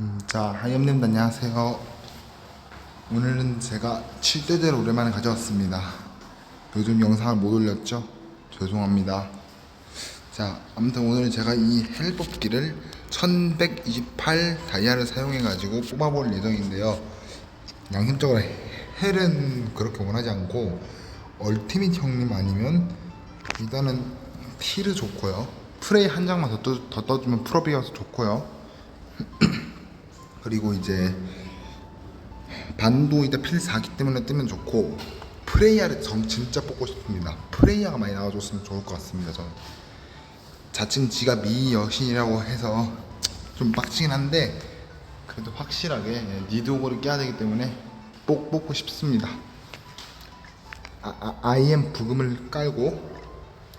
음, 자, 하이엄님 안녕하세요. 오늘은 제가 7대대를 오랜만에 가져왔습니다. 요즘 영상을 못 올렸죠? 죄송합니다. 자, 아무튼 오늘 제가 이 헬 뽑기를 1128 다이아를 사용해가지고 뽑아볼 예정인데요. 양심적으로 헬은 그렇게 원하지 않고 얼티밋 형님 아니면 일단은 티를 좋고요. 프레이 한 장만 더, 떠, 더 떠주면 프로비어서 좋고요. 그리고 이제 반도 이제 필 4기 때문에 뜨면 좋고 프레이야를 정 진짜 뽑고 싶습니다. 프레이야가 많이 나와줬으면 좋을 것 같습니다. 저는 자칭 지가 미 여신이라고 해서 좀 빡치긴 한데 그래도 확실하게 예, 니드오거를 깨야 되기 때문에 꼭 뽑고 싶습니다. 아, 아, IM 부금을 깔고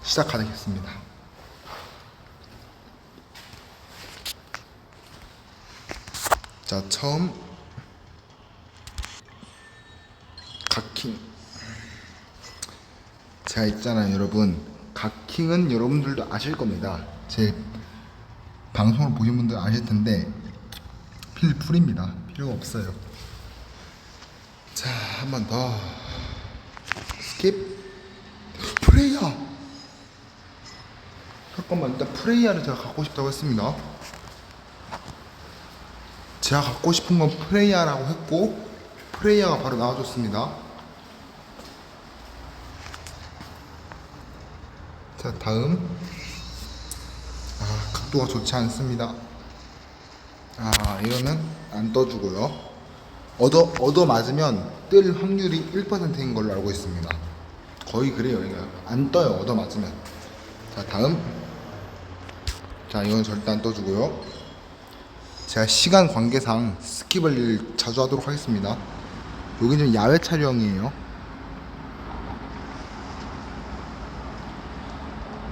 시작하겠습니다. 자 처음 각킹. 제가 있잖아요 여러분. 각킹은 여러분들도 아실 겁니다. 제 방송을 보신 분들 아실 텐데 필 풀입니다. 필요가 없어요. 자 한 번 더. 스킵. 프레이야 잠깐만 일단 프레이야를 제가 갖고 싶다고 했습니다 제가 갖고 싶은 건 프레이야라고 했고 프레이야가 바로 나와줬습니다. 자 다음 아 각도가 좋지 않습니다. 아 이러면 안 떠주고요. 얻어 얻어 맞으면 뜰 확률이 1%인 걸로 알고 있습니다. 거의 그래요. 안 떠요. 얻어 맞으면. 자 다음 자 이건 절대 안 떠주고요. 제가 시간 관계상 스킵을 자주 하도록 하겠습니다. 여기 는 야외 촬영이에요.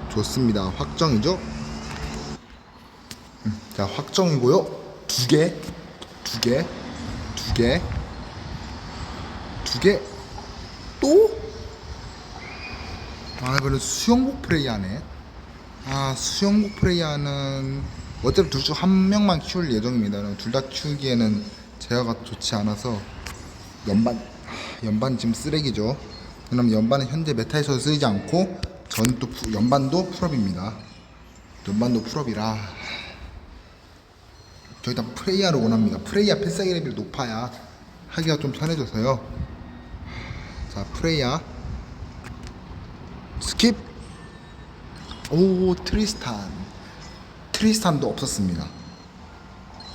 좋습니다. 확정이죠? 음, 자, 확정이고요. 두 개, 두 개, 두 개, 두 개, 또? 아, 이거는 수영복 프레이 하네. 아, 수영복 프레이 하는 어차피 둘 중 한 명만 키울 예정입니다. 둘 다 키우기에는 제어가 좋지 않아서 연반 하, 연반 지금 쓰레기죠. 왜냐면 연반은 현재 메타에서 쓰이지 않고 저는 또 푸- 연반도 풀업입니다. 연반도 풀업이라 저 일단 프레이야를 원합니다. 프레이야 필살기 레벨이 높아야 하기가 좀 편해져서요. 자 프레이야 스킵 오 트리스탄 트리스탄도 없었습니다.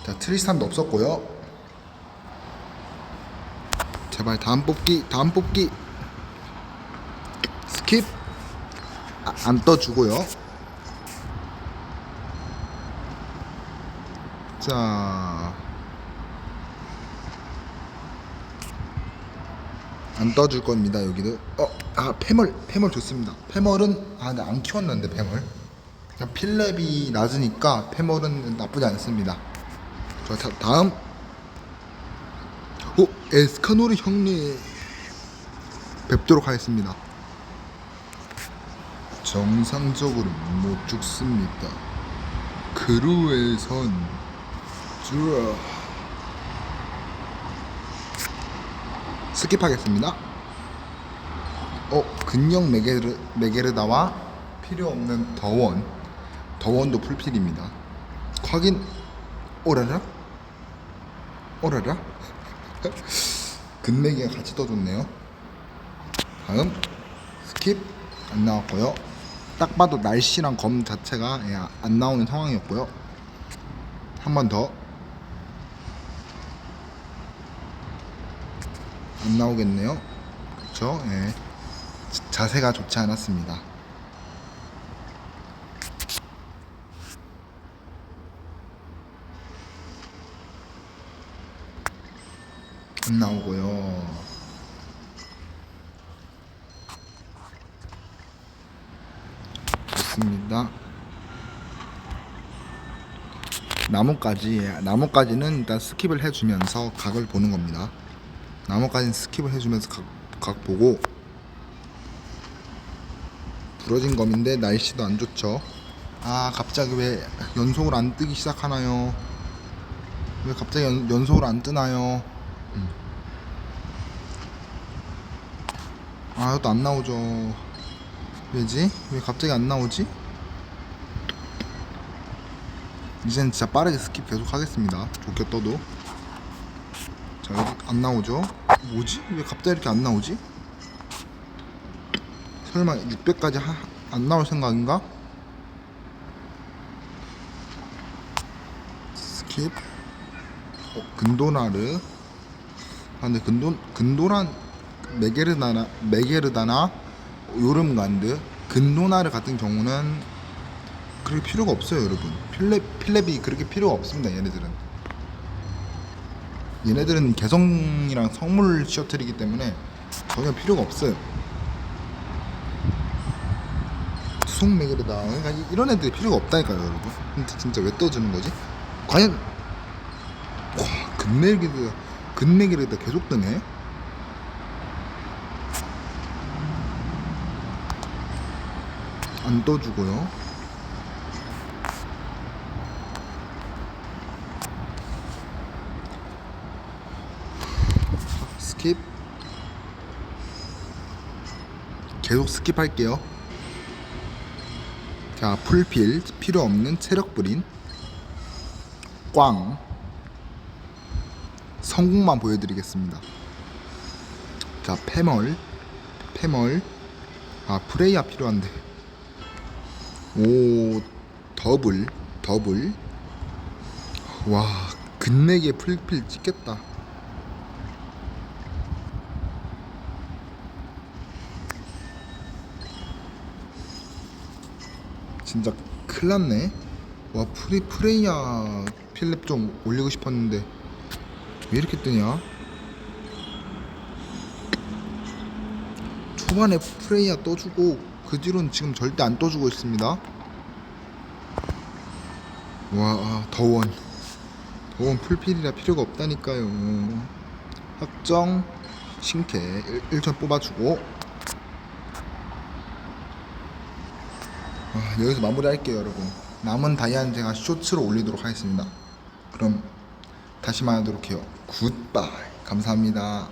자, 트리스탄도 없었고요. 제발 다음 뽑기, 다음 뽑기. 스킵. 아, 안 떠주고요. 자. 안 떠줄 겁니다, 여기도. 어, 아, 패멀, 패멀 좋습니다. 패멀은, 아, 근데 안 키웠는데, 패멀. 필렙이 낮으니까 패멀은 나쁘지 않습니다. 자, 다, 다음. 오, 에스카노르 형님. 뵙도록 하겠습니다. 정상적으로 못 죽습니다. 그루에선 쭈어. 스킵하겠습니다. 어, 근력 메게르, 메게르다와 필요 없는 더원. 더원도 풀필입니다. 확인. 오라라? 오라라? 근맥이가 같이 떠줬네요. 다음 스킵 안 나왔고요. 딱 봐도 날씨랑 검 자체가 예, 안 나오는 상황이었고요. 한 번 더. 안 나오겠네요. 그렇죠? 예. 자- 자세가 좋지 않았습니다. 안 나오고요. 좋습니다. 나뭇가지, 예, 나뭇가지는 일단 스킵을 해주면서 각을 보는 겁니다. 나뭇가지는 스킵을 해주면서 각, 각 보고 부러진 검인데 날씨도 안 좋죠. 아 갑자기 왜 연속으로 안 뜨기 시작하나요? 왜 갑자기 연, 연속으로 안 뜨나요? 음. 아 이것도 안 나오죠 왜지? 왜 갑자기 안 나오지? 이젠 진짜 빠르게 스킵 계속 하겠습니다 좋게 떠도 자 여기 안 나오죠? 뭐지? 왜 갑자기 이렇게 안 나오지? 설마 600까지 하, 안 나올 생각인가? 스킵 어, 근도나르 아 근데 근도 근도란 메게르다나 메게르다나 요름간드 근도나르 같은 경우는 그렇게 필요가 없어요 여러분. 필렙 필렙이 그렇게 필요가 없습니다 얘네들은. 얘네들은 개성이랑 성물 셔틀이기 때문에 전혀 필요가 없어요. 수송 메게르다. 그러니까 이- 이런 애들이 필요가 없다니까요 여러분. 진짜 왜 떠주는 거지? 과연 와 근내기르다 근내기르다 계속 뜨네. 안 떠주고요. 스킵. 계속 스킵할게요. 자 풀필. 필요 없는 체력 불인 꽝 성공만 보여드리겠습니다. 자 패멀 패멀 아 프레이야 필요한데 오 더블 더블 와 끝내기에 풀필 찍겠다. 진짜 큰일 났네. 와 프리 프레이야 필립 좀 올리고 싶었는데 왜 이렇게 뜨냐? 초반에 프레이야 떠주고 그 뒤로는 지금 절대 안 떠주고 있습니다. 와 아, 더원 더원 풀필이라 필요가 없다니까요. 확정 신캐 1, 천 뽑아주고 아, 여기서 마무리할게요 여러분 남은 다이아는 제가 쇼츠로 올리도록 하겠습니다 그럼 다시 만나도록 해요. 굿바이 감사합니다